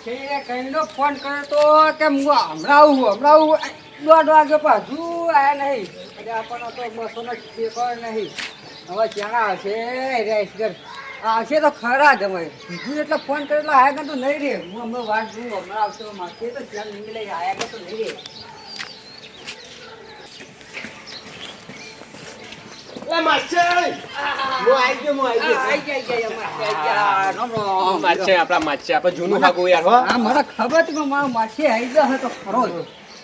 માસીએ કહીનો phone કર્યો તો કે હું હમણાં આવું હમણાં આવું. દોઢ વાગે પાછું આયા નહીં. એટલે આપણને તો બસો નો ટેકો નહીં. હવે ક્યાં આવશે રેસ આ આવશે તો ખરા જ અમે બીજું એટલે ફોન કર્યો એટલે આયા કરતો નહીં રે. હું હમણાં વાત જોઉં હમણાં આવશે માથે તો ત્યાં નીકળે? આયા કરતો નહીં રે. એ માસ્ટર હું આવી ગયો હું આવી ગયો આઈ ગયા, ગયા, માસી ગયા. રામ રામ. માસ્ટર આપણા માસ્ટર આપણે જૂનું હાકું યાર હો હા મને ખબર હતી કે મારો જશે તો ખરો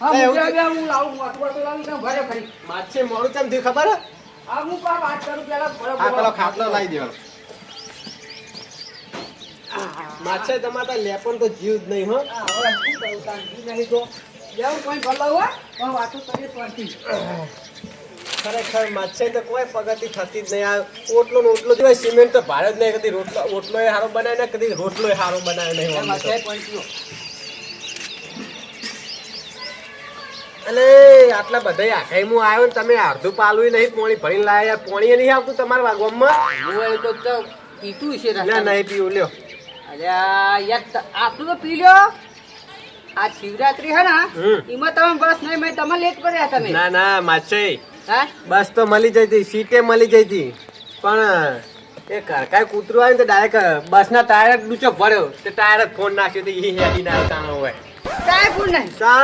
હા એ એવું મુદ્રા હું લાવું વાટકો વાટકો લાવું ત્યાં ભરે ફરી માસ્ટર મોડું કેમ થયું ખબર હે? હું પણ વાત કરું પેલા આ પેલો ખાટલો લાવી દેવાનો માસ્ટર તમારે તો લેપન તો જીવ જ નહીં હો હવે શું કરું તાન? ઈ નહીં તો જેવું કોઈ ભલાવું હોય, પણ વાતો. ખરેખર માસ્ટર તો કોઈ પ્રગતિ થતી જ નહીં. આ ઓટલો ને ઓટલો જોઈ સિમેન્ટ તો ભારે જ નહીં. કદી રોટલો ઓટલો એ સારો બનાવે ને કદી રોટલો એ સારો બનાવે નહીં. અલે આટલા બધા આખાઈમાં આવ્યો ને તમે અડધું પાલું નહીં પોણી ભરીને લાયા. પોણી નહીં આવતું તમારા ગામમાં હું એ તો પીતું છે ના. નહીં પીવું લ્યો. અલ્યા, યાર, આટલું તો પી લ્યો? આ શિવરાત્રી હે ને. એમાં તમે બસ નહીં મેં તમે લેટ કર્યા તમે. ના ના માછે હા બસ તો મળી જઈ હતી સીટે મળી જઈ હતી. પણ એ કાંઈ કૂતરું આવ્યું તો ડાયરેક્ટ બસના ટાયર ડૂચો ભર્યો. તે ટાયર જ ફોન નાખ્યો તો એ હેડી ના તાણો હોય.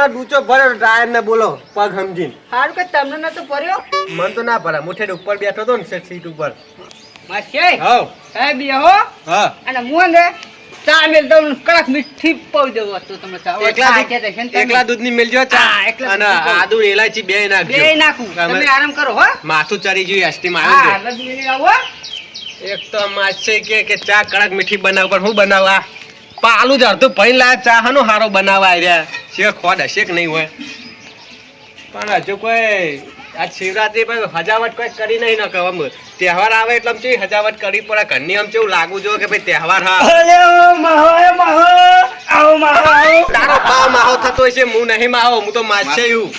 ડૂચો ભર્યો ટાયર ને બોલો પગ સમજીને. સારું કે તમને ન તો ભર્યો? મન તો ના ભરા મુઠે ઉપર બેઠો હતો ને સીટ ઉપર. માસી હવ. હે બેહો હા. અને હું ને ચા મેલ કડક મીઠી પાવી દેવું હતું તમને ચા. એકલા દૂધ- ને તમે. એકલા દૂધની મેલજો ચા. અને આદુ ને બે નાખજો. બે નાખું. તમે- તમે આરામ કરો હો. માથું ચરી ગયું એસટી માં હા લગી આવો એક તો માછે કે કે ચા કડક મીઠી બનાવ પણ હું બનાવવા? પાલું જ અડધું ભરી લાયા ચા હાનો હારો બનાવવા રહ્યા. છે ખોડ હશે કે નહીં હોય? પણ હજુ કોઈ આ શિવરાત્રી પર હજાવટ કોઈ કરી નહીં ન કહો તહેવાર આવે એટલે આમ હજાવટ કરી પડે. ઘરની આમ ચેવું લાગુ જો કે ભાઈ તહેવાર હા. તારો બા માહો થતો હશે હું નહીં માહો હું તો માછે હું.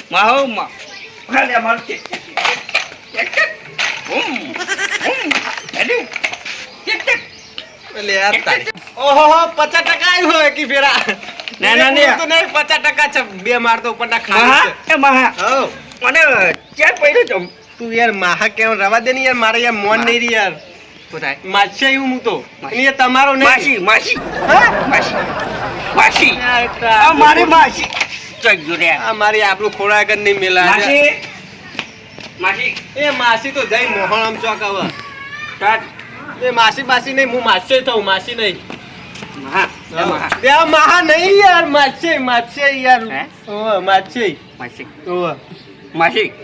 ઓહો પચાસ ટકા આવ્યું હોય કે ફેરા? ના, ના, નહીં પચાસ ટકા છે બે માર તો ઉપરના ખાલી પડ્યો હઉ. તું યાર માહા કેમ રવા દે ને યાર મારે યાર મોન નહીં રહી યાર. માછે હું તો. માસી. એ તમારો નહીં. યાર, તા- આ મારી આપણું ખોરાક જ નહીં મેલા એ માસી તો જઈ મોહણ આમ ચોક હવે એ માસી માસી નહીં હું માસે થઉં માસી નહીં. મહા. નહીં યાર માછે માછે યાર? ઓહ માછે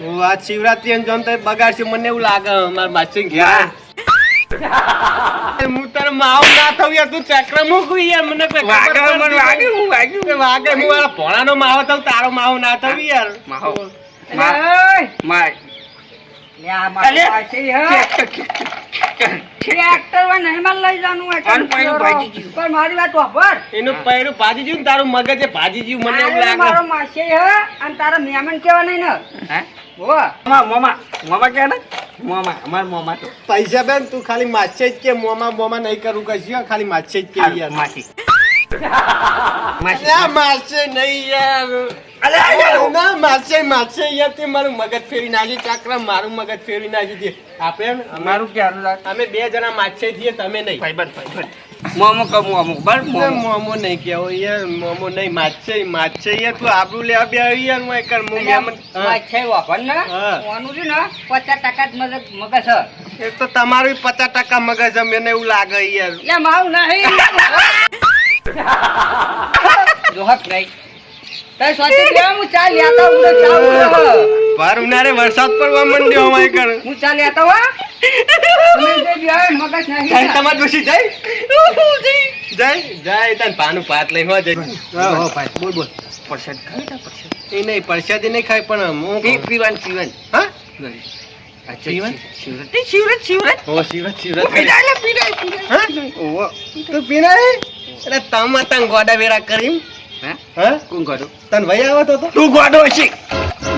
ઓહ આ શિવરાત્રી અને જોન તો બગાડશે મને એવું લાગે મારા માસી ઘેર. હું તારે માવ ના થઉં યાર તું ચક્ર મૂકું યાર મને કોઈ નહીં. કે વાગે હું મારા ભોળાનો માવો થઉં તારો માવો ના થવું યાર. માહો. લે આ મારી પાસે હે. ટ્રેક્ટરમાં નહીં લઈ જવાનું હોય આનું પૈડું ભાજી ગયું. પણ મારી વાત વાપર. એનું પૈડું ભાજી જ્યું ને તારું મગજ એ ભાજી જ્યું મને એવું આ મારો લાગે. માસી અને તારા કેવા નહીં ને? હો પૈસા બેન તું ખાલી માછે જ કે મોમા મોમાં નહીં કરું કશું ખાલી માછે જ કે યાર. ના માછે નહીં યાર. ના માછે માછે યાર તે મારું મગજ ફેરી નાખી ચાકરા મારું મગજ ફેરી નાખી દે આપણે અમારું ક્યારું મારું અમે બે જણા માછે છીએ તમે નહીં. ભાઈબંધ ભાઈબંધ મોમો કમો અમુક બર મોમો. મોમો નહીં કેવો યાર મોમો નહીં માછે માછે યાર તું આબરૂ લેવા બે આવી યાર હું એકર મો મહેમાન માછે વાપર ને. ઓનું છે ને પચાસ ટકા જ મગજ મગજ છે. એ તો તમારું પચાસ ટકા મગજ છે મને એવું લાગે યાર. એ મારું નહીં જોહક નહીં. પર ઉનાળે વરસાદ પડવા માંડ્યો અમારે કર હું ચા લેતા હો. તમે જે બી મગજ નહીં તમાર ડોશી જાય. જાય. જાય તને પાનું પાત લઈને હો જાય. હો ભાઈ બોલ બોલ. પરસાદ ખાય પરસાદ. એ નહીં પરસાદી નહીં ખાય પણ હું પીવાન પીવાન. હા? અચ્છા પીવાન? શિવરાત શિવરાત શિવરાત શિવરાત શિવરાત પીડાય પીડાય હા? ઓવો તું પીનાય? એટલે તમે તંગ ગોડા વેરા કરી હે? હા? કોણ ગોડો? તને વહી આવતો તો? તું ગોડો છે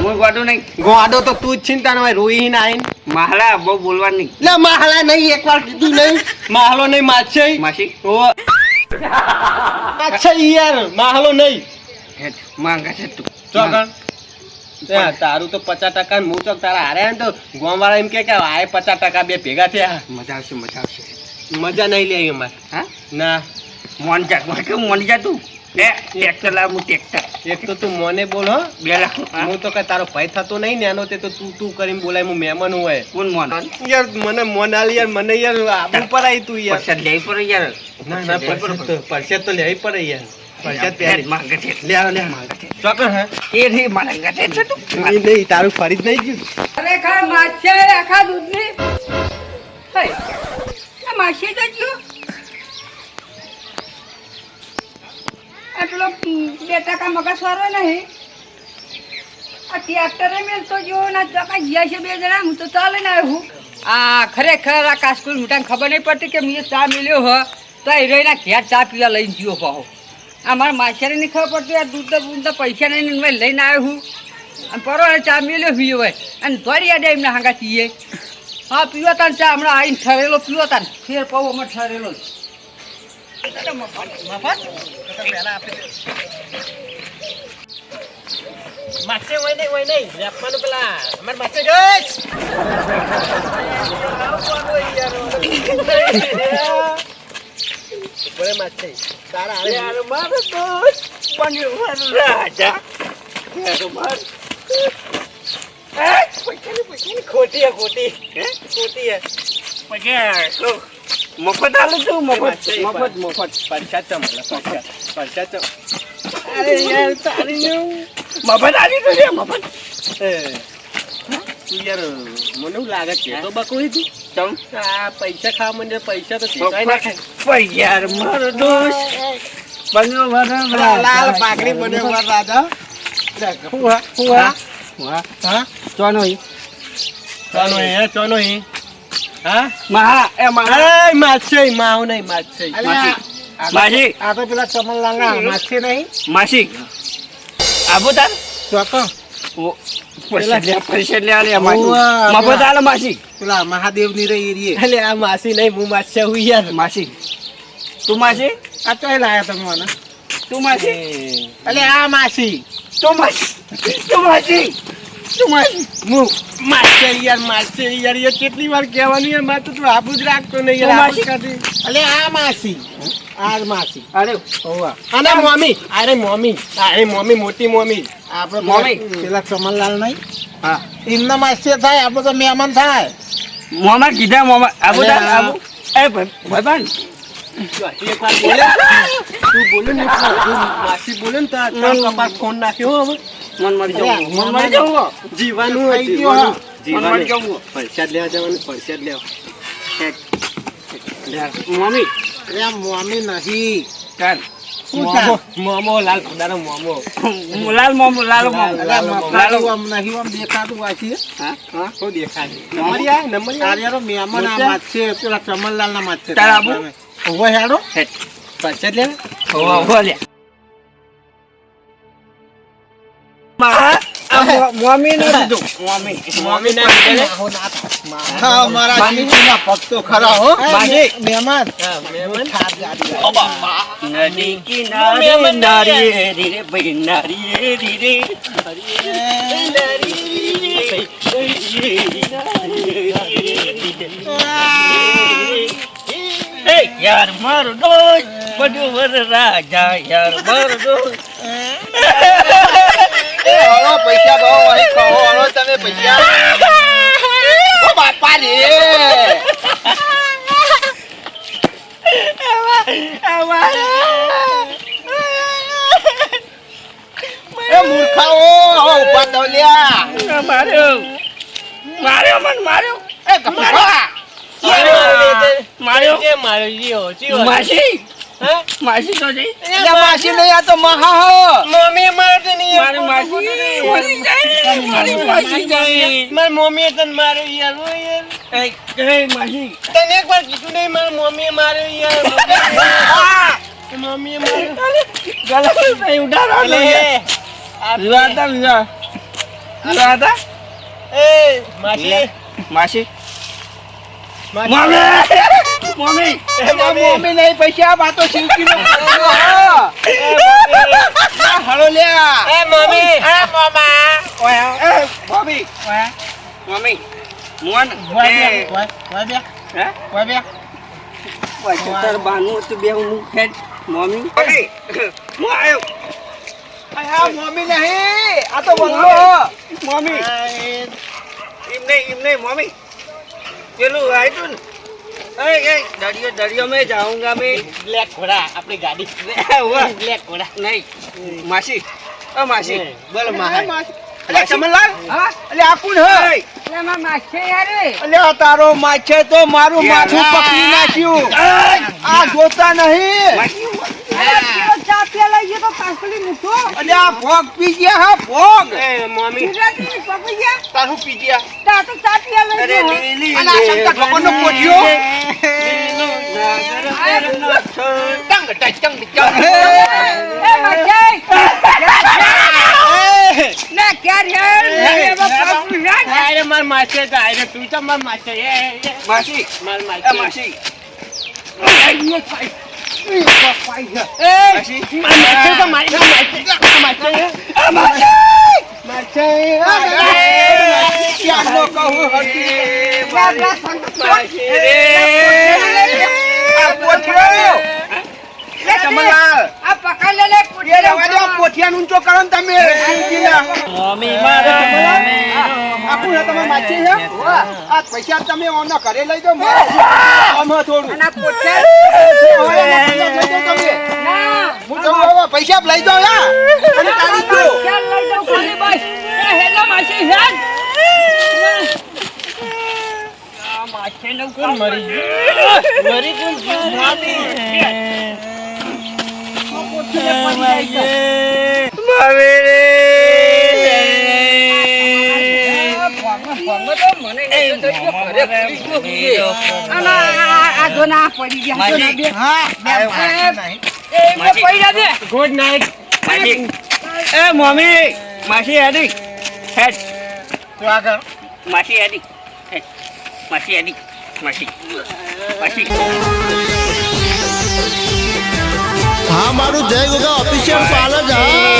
હું ગોડો નહીં. ગોડો તો તું જ છીન તને ભાઈ રોઈ ના આઈન. માહલા બહુ બોલવા નહીં. લે માહલા નહીં એકવાર કીધું નહીં. માહલો નહીં માછે? માસી ઓ. અચ્છા યાર માહલો નહીં. હેઠ, માંગા છે તું. ચોકણ તારું તો પચાસ ટકા હું ચોક તારા હારે તો ગોમ વાળા એમ કે કે પચાસ ટકા બે ભેગા થયા. મજા આવશે મજા આવશે. મજા નહીં લે અમારે હા? ના. મોન જા મોન જા તું. ટ્રેક્ટર લાવ હું ટ્રેક્ટર એક તો તું મને બોલ હો. બે લાખ હું તો કઈ તારો ભાઈ થતો નહીં ને તે તો તું તું કરીને બોલાય હું મહેમાન હોય. કોણ મોન યાર મને મોન આલી યાર મને યાર આબુ પર આવી તું યાર. પરસેદ લેવી પડે યાર. ના ના પરસાદ તો લેવી પડે યાર. પરસેત હેઠ, પહેરી. માંગા છે લે આવો, લે માંગા છે ચોકણ હે. એ રે માંગા છે છે નહીં નહીં તારું ફરી જ નહીં ગયું. ખરેખર માછે આખા દૂધની. હે, આ તો જો ઉમ, બે ટકા મગજ વાળો નહીં. આ ટ્રેક્ટરે મેલતો જો ના ચકા ગયા છે બે જણા હું તો ચાલે ને આવ્યો આ ખરેખર આ કાસ્કુલ મોટાને ખબર નહીં પડતી કે મેં ચા મેલ્યો હ તો એ રહીના ઘેર ચા પીવા લઈને ગયો પાહો આ મારા માછીને નહીં ખબર પડતી આ દૂધ તો બૂધ તો પૈસા નહીં લઈને આવ્યો હું. અને પરો ચા મેલ્યો પીયો હોય. અને ધોરી આડે એમને હાંગા પીએ હા પીવો તાન ચા હમણાં આવીને ઠરેલો પીવો તાન ફેર પાવ અમે ઠરેલો જ. માછે હોય નહીં હોય નહીં. લેપવાનું પેલા. અમાર માછે ગઈ માછે તારા યાર મારો બન્યો મારો. રાજા ખોટી ખોટી. ખોટી પૈસા તો મફત આલે છું મફત. મફત મફત. તો મળે પરસાદ પરસાદ તો અરે યાર તારી મફત આલી તો છે મફત એ, તું યાર મને એવું લાગે છે તો બકુ તું તમ આ પૈસા ખાવા મને પૈસા તો શીખવાય ના ખાય પણ યાર મારો. દોષ બન્યો મારો લાલ પાકડી બન્યો મારો રાજા હુઆ હુઆ હુઆ હા ચોનો હી ચોનો હી હે ચોનો હી હા મહા એ મહા એ માછે માવ નહીં માછે. માસી માસી. આ તો પેલા ચમનલાલના માછે નહીં. માસી. આબુ તાર? ચોકો માસી. માસી. મહાદેવની રહી એટલે આ માસી નહીં હું હું યાર. માસી. તું માસી? આ તો લાયા તમે મને. તું માસી? એટલે આ માસી. તું માસી. તું માસી. માસી. કેટલી વાર કહેવાની મારે તો આબુ જ રાખતો નહીં માસી? આ માસી. આ માસી અરે ઓવા અને મમ્મી અરે મમ્મી અરે મમ્મી મોટી મમ્મી આપણે મમ્મી. પેલા ચમનલાલ નહીં. હા. એમના માસી થાય આપણે તો મહેમાન થાય. મોમા કીધા મોમા. આબુ આબુ. એ ભાઈ ભાઈ એક વાર બોલે તું બોલે ને માસી બોલે ને તો આ કાન ફોન નાખ્યો હવે મન મરી અરે, જવું. મન મન મરી જવું. જીવાનું જીવાનું. હા. મન મરી જીવાનું. જવું. પરસાદ લેવા જવાનું પરસાદ લેવા. મમ્મી અરે નહીં. ચાલ મોમો મોમો લાલ ખુદાનો મોમો. લાલ મોમો લાલ મોમો. લાલ મોમો. આમ નહીં આમ દેખાતું હા? હા? દેખાય? આ? માથે પેલા ચમનલાલ ના માથે તારા આબુ? ઓવો હેડો. મા આ મમ્મી ને દીધું મમ્મી મમ્મી ના હા મારા શિવજીના ભક્તો ખરા હો. માસી. મહેમાન. હા મહેમાન. નદી કિનારે નારી રે ભાઈ નારી રે યાર મારો ડોજ બધું વર રાજા યાર મારો એ હળો પૈસા બહુ અહીં કહો હળો તમે પૈસા. ઓ બાપા રે એ મૂર્ખાઓ હો ઊભા તો લ્યા. માર્યો. માર્યો મન માર્યો. એ કપડા માર્યો. જે માર્યો. જીઓ જીઓ માસી. માસી તો જઈ. એ માસી નહીં આ તો મહા હો. મમ્મી મારે તો નહીં મારી માસી મારી માસી જઈ. મારી મમ્મીએ તને માર્યો યાર ઓ યાર. એ જય માસી. તને એક વાર કીધું નહીં મારી મમ્મીએ માર્યો યાર. મમ્મીએ માર્યો. ગલા નહીં ઉડાડો લે. વિવાહ હતા વિવાહ વિવાહ એ માસી. માસી. માસી. મમ્મી. મમ્મી એમાં મમ્મી. નહીં પૈસા તો પૈસો, હા. લે, હળો લે એ મમ્મી. એ મામા એ ભાભી મમ્મી મોન એ. હે? તાર બાનું. હતું બે હું ફેટ મમ્મી. મમ્મી. હું આવ્યો. આ મમ્મી નહીં. આ તો બોલો મમ્મી. એમ નહીં એમ નહીં મમ્મી. પેલું આવ્યું ને. દરિયો દરિયો મેં જાઉંગા મેં. બ્લેક ઘોડા આપણી ગાડી. બ્લેક ઘોડા. નહીં માસી. ઓ માસી. બોલો માસી. અલે ચમનલાલ હા? અલે આ કોણ હે? એટલે એમાં માછે યાર. અલે આ તારો માછે તો મારું માથું પકડી નાખ્યું. આ જોતા નહીં. પીવા લઈ ગયો તો પાછલી મૂકો. અલે આ ભોગ પી ગયા હા ભોગ. એ મમ્મી ગુજરાતી પકડી ગયા? તારું પી ગયા. તા તો ચા પી લઈ અરે લીલી અને આ શંકર ભગવાનનો કોઠિયો. ટંગ ટચ ટંગ ટંગ એ મજાઈ ના ક્યાં રે એમાં પકડી જા અરે માર માસે તો આરે તું તો માર માસે. એ એ, માસી. માર માસે. માસી માસી. માર માસે તો કરો તમે. મમ્મી મારા આ કોણ તમે માછી છે આ પૈસા તમે ઓનો ઘરે લઈ જાઓ મારા થોડું. ના. હું તમને પૈસા લઈ જાઓ યા અને લઈ ખાલી બસ. હેલા હેડ કોણ મરી ગયું? મરી કોણ ગુડ નાઇટ એ મમ્મી માસી હેડી હેડ તો આગળ માસી હેડી માસી હેડી મારું જય ગોગા ઓફિશિયલ પાલ જ હા.